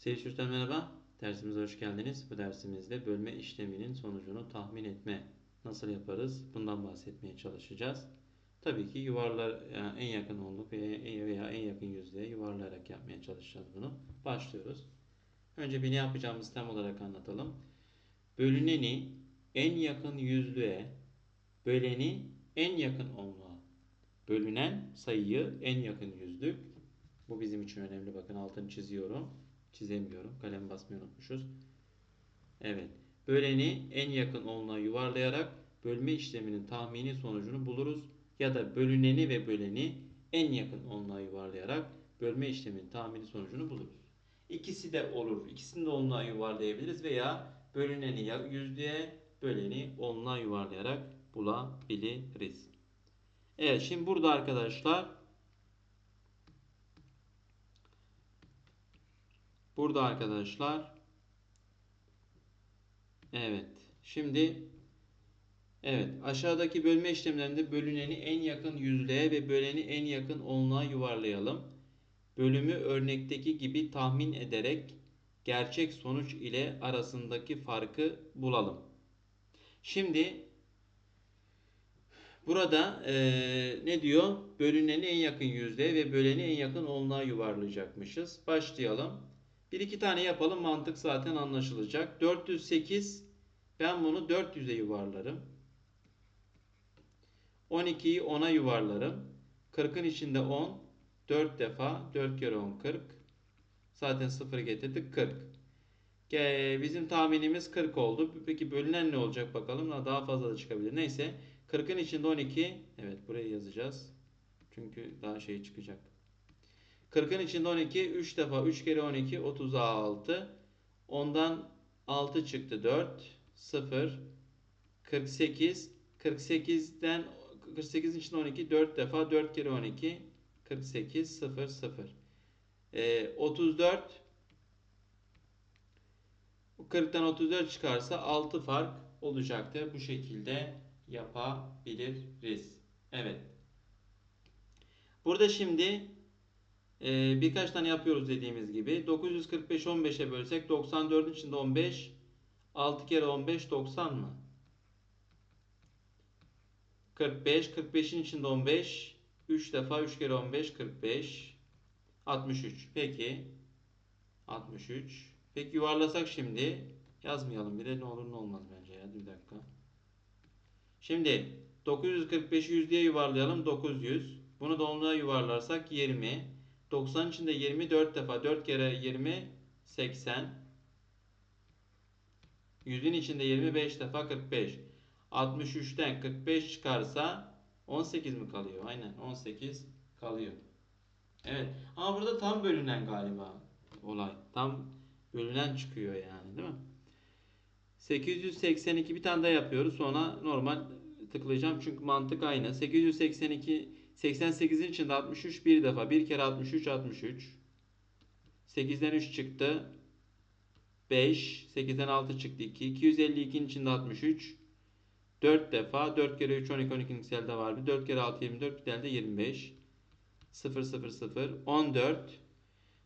Sevgili çocuklar merhaba. Dersimize hoş geldiniz. Bu dersimizde bölme işleminin sonucunu tahmin etme nasıl yaparız? Bundan bahsetmeye çalışacağız. Tabii ki yuvarlar yani en yakın onluk veya veya en yakın yüzdeye yuvarlayarak yapmaya çalışacağız bunu. Başlıyoruz. Önce bir ne yapacağımızı tam olarak anlatalım. Bölüneni en yakın yüzlüğe, böleni en yakın onluğa. Bölünen sayıyı en yakın yüzlük. Bu bizim için önemli. Bakın altını çiziyorum. Çizemiyorum. Kalem basmayı unutmuşuz. Evet. Böleni en yakın onluğa yuvarlayarak bölme işleminin tahmini sonucunu buluruz. Ya da bölüneni ve böleni en yakın onluğa yuvarlayarak bölme işleminin tahmini sonucunu buluruz. İkisi de olur. İkisini de onluğa yuvarlayabiliriz veya bölüneni ya yüzlüğe, böleni onluğa yuvarlayarak bulabiliriz. Evet şimdi burada arkadaşlar burada arkadaşlar evet şimdi evet aşağıdaki bölme işlemlerinde bölüneni en yakın yüzlüğe ve böleni en yakın onluğa yuvarlayalım. Bölümü örnekteki gibi tahmin ederek gerçek sonuç ile arasındaki farkı bulalım. Şimdi Burada e, ne diyor? Bölüneni en yakın yüzde ve böleni en yakın onluğa yuvarlayacakmışız. Başlayalım. Bir iki tane yapalım. Mantık zaten anlaşılacak. 408 ben bunu 400'e yuvarlarım. 12'yi 10'a yuvarlarım. 40'ın içinde 10. 4 defa. 4 kere 10 40. Zaten 0 getirdik 40. Bizim tahminimiz 40 oldu. Peki bölünen ne olacak bakalım. Daha fazla da çıkabilir. Neyse. 40'ın içinde 12. Evet buraya yazacağız. Çünkü daha şey çıkacak. 40'ın içinde 12. 3 defa 3 kere 12 36. Ondan 6 çıktı 4. 0. 48. 48'den 48'in içinde 12. 4 defa 4 kere 12. 48. 0 0. Ee, 34. 40'tan 34 çıkarsa 6 fark olacaktır. Bu şekilde yapabiliriz. Evet. Burada şimdi e, birkaç tane yapıyoruz dediğimiz gibi. 945 15'e bölsek 94'ün içinde 15 6 kere 15 90 mı? 45 45'in içinde 15 3 defa 3 kere 15 45 63. Peki 63. Peki yuvarlasak şimdi yazmayalım bile ne olur ne olmaz bence ya. Bir dakika. Şimdi 945'i yüzlüğe yuvarlayalım 900. Bunu da onluğa yuvarlarsak 20. 90 içinde 20 4 defa 4 kere 20 80. 100'ün içinde 25 defa 45. 63'ten 45 çıkarsa 18 mi kalıyor? Aynen 18 kalıyor. Evet ama burada tam bölünen galiba olay. Tam bölünen çıkıyor yani değil mi? 882 bir tane daha yapıyoruz. Sonra normal tıklayacağım çünkü mantık aynı. 882 88'in içinde 63 bir defa. Bir kere 63 63. 8'den 3 çıktı. 5. 8'den 6 çıktı 2. 252'nin içinde 63. 4 defa. 4 kere 3 12 12'nin elde var bir. 4 kere 6 24 bir elde 25. 0 0 0 14.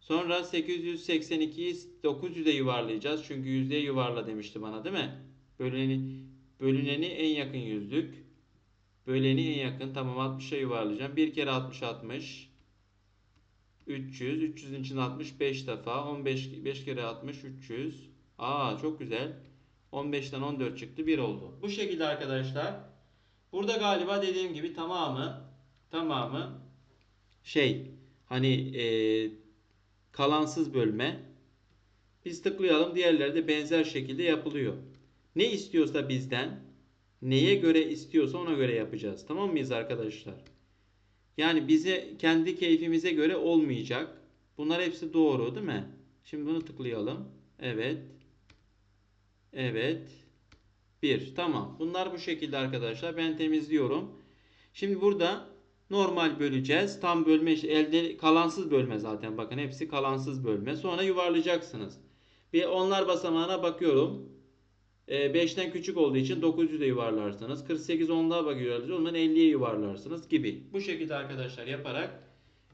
Sonra 882'yi 900'e yuvarlayacağız. Çünkü yüzdeye yuvarla demişti bana değil mi? Böleni, bölüneni en yakın yüzlük. Böleni en yakın. Tamam 60'a yuvarlayacağım. 1 kere 60 60. 300. 300'ün içinde 65 defa. 15 5 kere 60 300. Aa çok güzel. 15'ten 14 çıktı. 1 oldu. Bu şekilde arkadaşlar. Burada galiba dediğim gibi tamamı tamamı şey hani eee kalansız bölme. Biz tıklayalım. Diğerleri de benzer şekilde yapılıyor. Ne istiyorsa bizden, neye göre istiyorsa ona göre yapacağız. Tamam mıyız arkadaşlar? Yani bize kendi keyfimize göre olmayacak. Bunlar hepsi doğru değil mi? Şimdi bunu tıklayalım. Evet. Evet. Bir. Tamam. Bunlar bu şekilde arkadaşlar. Ben temizliyorum. Şimdi burada normal böleceğiz. Tam bölme elde kalansız bölme zaten. Bakın hepsi kalansız bölme. Sonra yuvarlayacaksınız. Bir onlar basamağına bakıyorum. 5'ten ee, küçük olduğu için 900'e yuvarlarsınız. 48 10'da bakıyoruz. O zaman 50'ye yuvarlarsınız gibi. Bu şekilde arkadaşlar yaparak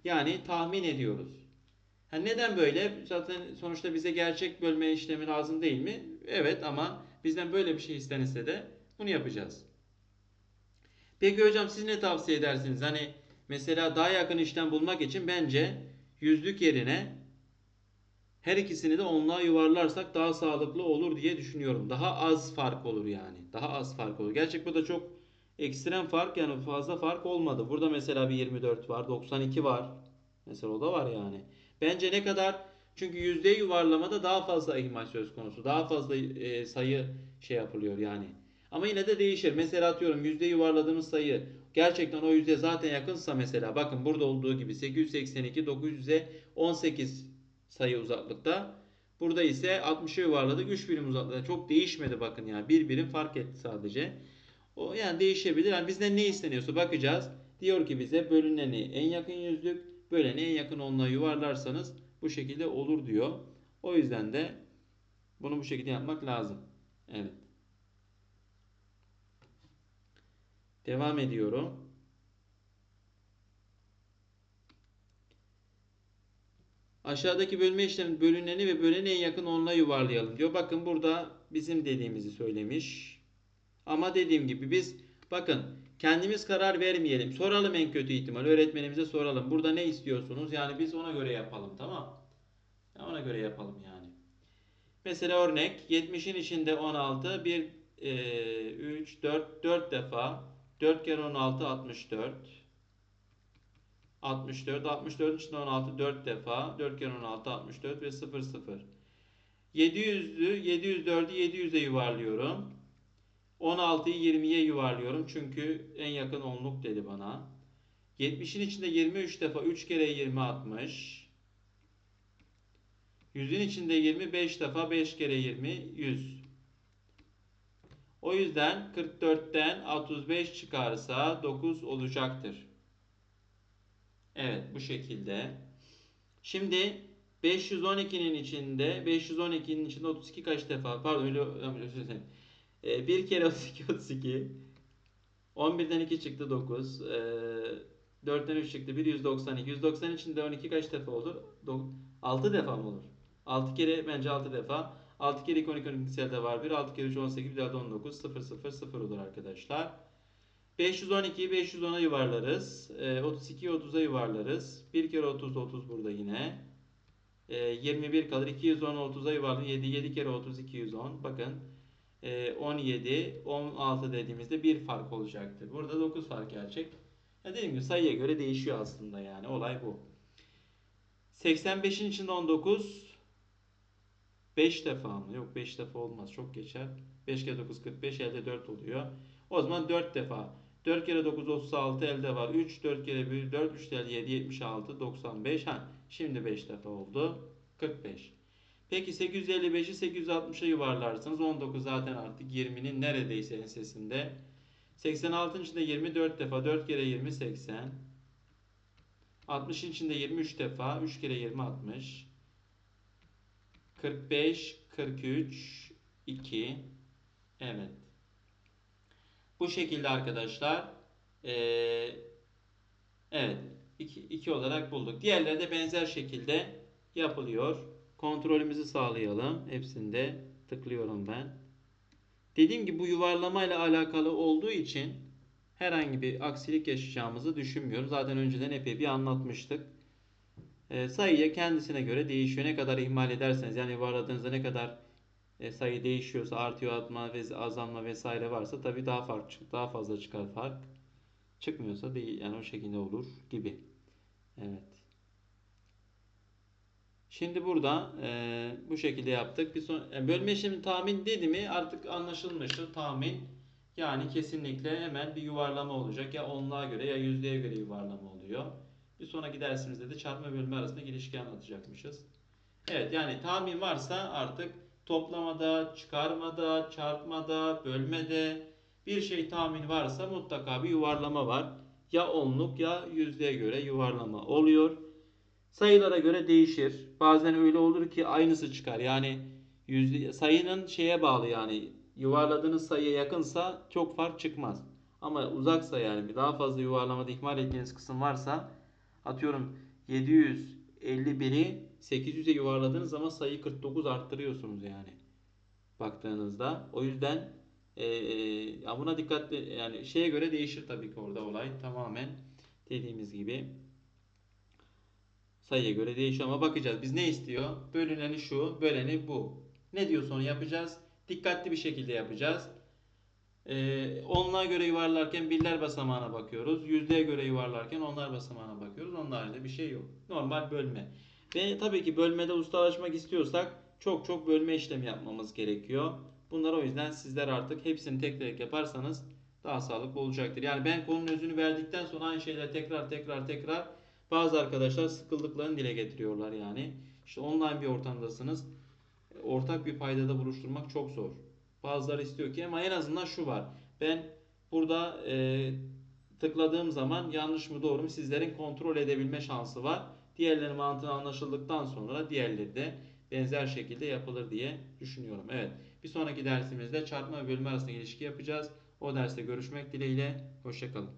yani tahmin ediyoruz. Ha neden böyle? Zaten sonuçta bize gerçek bölme işlemi lazım değil mi? Evet ama bizden böyle bir şey istenirse de bunu yapacağız. Peki hocam siz ne tavsiye edersiniz? Hani mesela daha yakın işlem bulmak için bence yüzlük yerine her ikisini de onluğa yuvarlarsak daha sağlıklı olur diye düşünüyorum. Daha az fark olur yani. Daha az fark olur. Gerçek burada çok ekstrem fark yani fazla fark olmadı. Burada mesela bir 24 var, 92 var. Mesela o da var yani. Bence ne kadar çünkü yüzde yuvarlamada daha fazla ihmal söz konusu. Daha fazla e, sayı şey yapılıyor yani. Ama yine de değişir. Mesela atıyorum yüzde yuvarladığımız sayı gerçekten o yüzde zaten yakınsa mesela bakın burada olduğu gibi 882 900'e 18 sayı uzaklıkta. Burada ise 60'a yuvarladık 3 birim uzaklıkta. Çok değişmedi bakın yani. Bir birim fark etti sadece. O yani değişebilir. Yani bizden ne isteniyorsa bakacağız. Diyor ki bize bölüneni en yakın yüzlük, böleni en yakın onluğa yuvarlarsanız bu şekilde olur diyor. O yüzden de bunu bu şekilde yapmak lazım. Evet. Devam ediyorum. Aşağıdaki bölme işlemi bölüneni ve böleni en yakın onluğa yuvarlayalım diyor. Bakın burada bizim dediğimizi söylemiş. Ama dediğim gibi biz bakın kendimiz karar vermeyelim. Soralım en kötü ihtimal. Öğretmenimize soralım. Burada ne istiyorsunuz? Yani biz ona göre yapalım tamam. Ya ona göre yapalım yani. Mesela örnek 70'in içinde 16 1 e, 3 4 4 defa 4 kere 16 64 64 64 içinde 16 4 defa 4 kere 16 64 ve 0 0 700'lü 704'ü 700'e yuvarlıyorum. 16'yı 20'ye yuvarlıyorum çünkü en yakın onluk dedi bana. 70'in içinde 23 defa 3 kere 20 60. 100'ün içinde 25 defa 5 kere 20 100. O yüzden 44'ten 35 çıkarsa 9 olacaktır. Evet bu şekilde. Şimdi 512'nin içinde 512'nin içinde 32 kaç defa pardon öyle özür dilerim. E, 1 kere 32 32 11'den 2 çıktı 9 e, 4'ten 3 çıktı 1 192 190 içinde 12 kaç defa olur? 6 defa mı olur? 6 kere bence 6 defa 6 kere 2 12 12 de var 1 6 kere 3 18 bir daha da 19 0 0 0 olur arkadaşlar. 512'yi 510'a yuvarlarız. E, 32'yi 30'a yuvarlarız. 1 kere 30 30 burada yine. E, 21 kalır. 210 30'a yuvarlarız. 7 7 kere 30 210. Bakın. E, 17 16 dediğimizde bir fark olacaktır. Burada 9 fark gelecek. Ya dediğim gibi sayıya göre değişiyor aslında yani. Olay bu. 85'in içinde 19 5 defa mı? Yok 5 defa olmaz. Çok geçer. 5 kere 9 45 elde 4 oluyor. O zaman 4 defa. 4 kere 9 36 elde var. 3 4 kere 1 4 3 elde 7 76 95. Ha şimdi 5 defa oldu. 45. Peki 855'i 860'a yuvarlarsınız. 19 zaten artık 20'nin neredeyse ensesinde. 86'ın içinde 24 defa 4 kere 20 80. 60'ın içinde 23 defa 3 kere 20 60. 45 43 2 Evet. Bu şekilde arkadaşlar. Ee, evet. 2 olarak bulduk. Diğerleri de benzer şekilde yapılıyor. Kontrolümüzü sağlayalım. Hepsinde tıklıyorum ben. Dediğim gibi bu yuvarlama ile alakalı olduğu için herhangi bir aksilik yaşayacağımızı düşünmüyorum. Zaten önceden epey bir anlatmıştık. E, sayıya kendisine göre değişiyor. Ne kadar ihmal ederseniz yani yuvarladığınızda ne kadar e, sayı değişiyorsa artıyor, artma ve azalma vesaire varsa tabi daha fark daha fazla çıkar fark. Çıkmıyorsa değil yani o şekilde olur gibi. Evet. Şimdi burada e, bu şekilde yaptık. Bir son, yani bölme işlemi tahmin dedi mi artık anlaşılmıştır. Tahmin yani kesinlikle hemen bir yuvarlama olacak. Ya onluğa göre ya yüzdeye göre yuvarlama oluyor. Bir sonraki dersimizde de çarpma bölme arasında ilişki anlatacakmışız. Evet yani tahmin varsa artık toplamada, çıkarmada, çarpmada, bölmede bir şey tahmin varsa mutlaka bir yuvarlama var. Ya onluk ya yüzdeye göre yuvarlama oluyor. Sayılara göre değişir. Bazen öyle olur ki aynısı çıkar. Yani yüzde, sayının şeye bağlı yani yuvarladığınız sayıya yakınsa çok fark çıkmaz. Ama uzaksa yani bir daha fazla yuvarlamada ihmal ettiğiniz kısım varsa atıyorum 751'i 800'e yuvarladığınız zaman sayıyı 49 arttırıyorsunuz yani. Baktığınızda. O yüzden e, ya buna dikkatli yani şeye göre değişir tabii ki orada olay tamamen dediğimiz gibi sayıya göre değişiyor ama bakacağız. Biz ne istiyor? Bölüneni şu, böleni bu. Ne diyorsa onu yapacağız. Dikkatli bir şekilde yapacağız. Ee, onluğa göre yuvarlarken birler basamağına bakıyoruz. Yüzlüğe göre yuvarlarken onlar basamağına bakıyoruz. Onun haricinde bir şey yok. Normal bölme. Ve tabii ki bölmede ustalaşmak istiyorsak çok çok bölme işlemi yapmamız gerekiyor. Bunlar o yüzden sizler artık hepsini tek tek yaparsanız daha sağlıklı olacaktır. Yani ben konunun özünü verdikten sonra aynı şeyler tekrar tekrar tekrar bazı arkadaşlar sıkıldıklarını dile getiriyorlar yani. İşte online bir ortamdasınız. Ortak bir paydada buluşturmak çok zor. Bazıları istiyor ki ama en azından şu var. Ben burada e, tıkladığım zaman yanlış mı doğru mu sizlerin kontrol edebilme şansı var. Diğerlerinin mantığı anlaşıldıktan sonra diğerleri de benzer şekilde yapılır diye düşünüyorum. Evet. Bir sonraki dersimizde çarpma ve bölme arasında ilişki yapacağız. O derste görüşmek dileğiyle. Hoşçakalın.